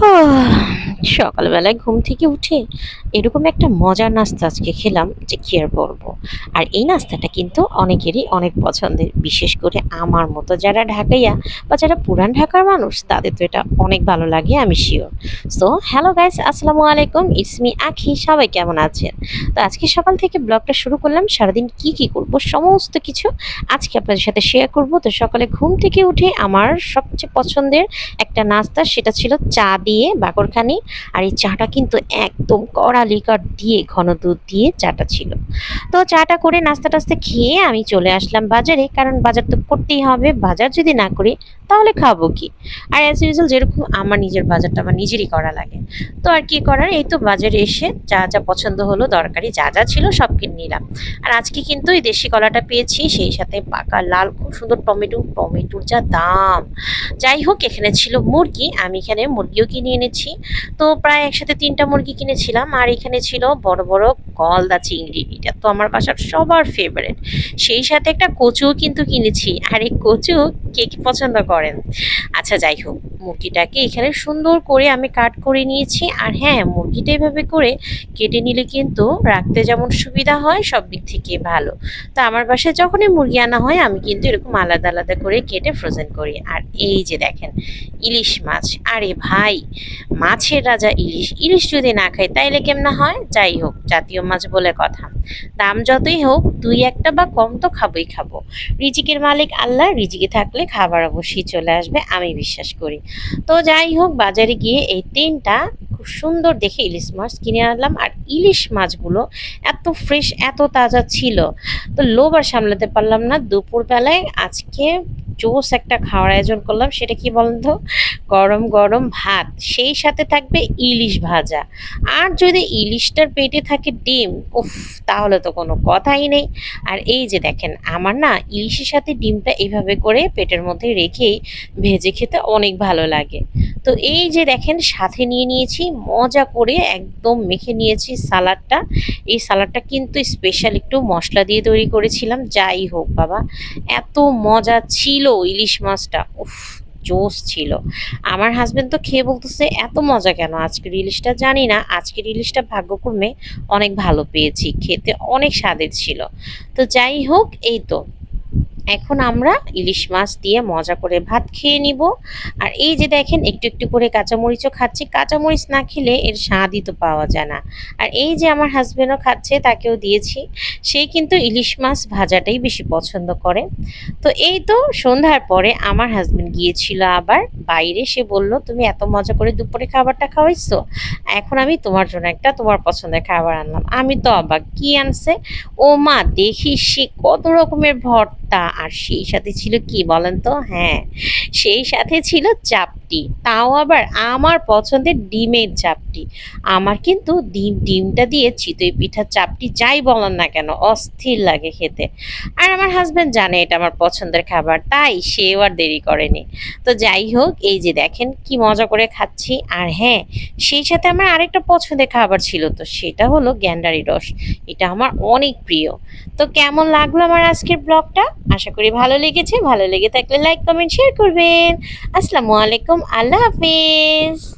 啊 সকালবেলায় ঘুম থেকে উঠে এরকম একটা মজার নাস্তা আজকে খেলাম যে কি আর বলব। আর এই নাস্তাটা কিন্তু অনেকেরই অনেক পছন্দের, বিশেষ করে আমার মতো যারা ঢাকাইয়া বা যারা পুরান ঢাকার মানুষ, তাদের তো এটা অনেক ভালো লাগে, আমি শিওর সো হ্যালো গাইস আসসালামু আলাইকুম ইটস মি আখি, সবাই কেমন আছেন? তো আজকে সকাল থেকে ব্লগটা শুরু করলাম, সারাদিন কি কি করব, সমস্ত কিছু আজকে আপনাদের সাথে শেয়ার করব। তো সকালে ঘুম থেকে উঠে আমার সবচেয়ে পছন্দের একটা নাস্তা, সেটা ছিল চা দিয়ে বাকরখানি। আর এই চাটা কিন্তু একদম কড়া লিকার দিয়ে, ঘন দুধ দিয়ে চাটা ছিল। তো চাটা করে নাস্তা টাস্তা খেয়ে আমি চলে আসলাম বাজারে, কারণ বাজার তো করতেই হবে। বাজার যদি না করি, তাহলে খাব কি? আর অ্যাজ ইউজুয়াল যেরকম আমার নিজের বাজারটা আমার নিজেরই করা লাগে। তো আর কি করার? এই তো বাজারে এসে যা যা পছন্দ হলো, দরকারি যা যা ছিল সব কিনে নিলাম। আর আজকে কিন্তু এই দেশি কলাটা পেয়েছি, সেই সাথে পাকা লাল, খুব সুন্দর টমেটো, টমেটোর যা দাম। যাই হোক, এখানে ছিল মুরগি, আমি এখানে মুরগিও কিনে এনেছি। তো প্রায় একসাথে তিনটা মুরগি কিনেছিলাম আর এখানে ছিল বড় বড় গলদা চিংড়ি, এটা তো আমার বাসার সবার ফেভারিট সেই সাথে একটা কচুও কিন্তু কিনেছি, আর এই কচু কে কি পছন্দ করেন? আচ্ছা যাই হোক, মুরগিটাকে এখানে সুন্দর করে আমি কাট করে নিয়েছি, আর হ্যাঁ মুরগিটা এভাবে করে কেটে নিলে কিন্তু রাখতে যেমন সুবিধা হয়, সব দিক থেকে ভালো। তো আমার বাসায় যখনই মুরগি আনা হয়, আমি কিন্তু এরকম আলাদা আলাদা করে কেটে ফ্রোজেন করি। আর এই যে দেখেন, ইলিশ মাছ, আরে ভাই, মাছের রাজা ইলিশ। ইলিশ যদি না খাই তাইলে কেমন হয়? যাই হোক, জাতীয় মাছ বলে কথা। দাম যতই হোক, দুই একটা বা কম তো খাবোই খাব। রিজিকের মালিক আল্লাহ, রিজিকে থাকলে খাবার অবশ্যই চলে আসবে, আমি বিশ্বাস করি। তো যাই হোক, বাজারে গিয়ে এই তিনটা খুব সুন্দর দেখে ইলিশ মাছ কিনে আনলাম। আর ইলিশ মাছগুলো এত ফ্রেশ এত তাজা ছিল। তো লোভ আর সামলাতে পারলাম না। দুপুরবেলায় আজকে জোস একটা খাওয়ার আয়োজন করলাম, সেটা কি বলেন তো গরম গরম ভাত, সেই সাথে থাকবে ইলিশ ভাজা। আর যদি ইলিশটার পেটে থাকে ডিম, উফ, তাহলে তো কোনো কথাই নেই। আর এই যে দেখেন, আমার না ইলিশের সাথে ডিমটা এইভাবে করে পেটের মধ্যে রেখেই ভেজে খেতে অনেক ভালো লাগে। তো এই যে দেখেন, সাথে নিয়ে নিয়েছি, মজা করে একদম মেখে নিয়েছি সালাডটা। এই সালাডটা কিন্তু স্পেশাল একটু মশলা দিয়ে তৈরি করেছিলাম, যাই হোক বাবা, এত মজা ছিল ইলিশ মাছটা। উফ জোস ছিল। আমার হাজব্যান্ড তো খেয়ে বলতেছে, এত মজা কেন? আজকের ইলিশটা জানি না। আজকের ইলিশটা ভাগ্যক্রমে অনেক ভালো পেয়েছি। খেতে অনেক স্বাদের ছিল। তো যাই হোক, এই তো। এখন আমরা ইলিশ মাছ দিয়ে মজা করে ভাত খেয়ে নিব। আর এই যে দেখেন, একটু একটু করে কাঁচামরিচও খাচ্ছি। কাঁচামরিচ না খেলে এর স্বাদই তো পাওয়া যায় না। আর এই যে আমার হাজব্যান্ডও খাচ্ছে, তাকেও দিয়েছি। সে কিন্তু ইলিশ মাছ ভাজাটাই বেশি পছন্দ করে। তো এই তো সন্ধ্যার পরে আমার হাজব্যান্ড গিয়েছিল আবার বাইরে। সে বলল, তুমি এত মজা করে দুপুরে খাবারটা খাওয়াইছো? এখন আমি তোমার জন্য একটা তোমার পছন্দের খাবার আনলাম। আমি তো অবাক। কি আনছে? ও মা দেখি সে কত রকমের ভর্তা আর সেই সাথে ছিল কি বলেন তো? হ্যাঁ সেই সাথে ছিল চাপটি। তাও আবার আমার পছন্দের ডিমের চাপটি। আমার কিন্তু ডিম, ডিমটা দিয়ে চিতই পিঠার চাপটি যাই বলেন না কেন, অস্থির লাগে খেতে। আর আমার হাজব্যান্ড জানে এটা আমার পছন্দের খাবার, তাই সেও আর দেরি করেনি। তো যাই হোক, এই যে দেখেন কি মজা করে খাচ্ছি। আর হ্যাঁ সেই সাথে আমার আরেকটা পছন্দের খাবার ছিল তো, সেটা হলো গ্যান্ডারি রস। এটা আমার অনেক প্রিয়। তো কেমন লাগল আমার আজকের ব্লগটা? আশা করি ভালো লেগেছে। ভালো লেগে থাকলে লাইক কমেন্ট শেয়ার করবেন। আসসালামু আলাইকুম। আল্লাহ হাফিজ।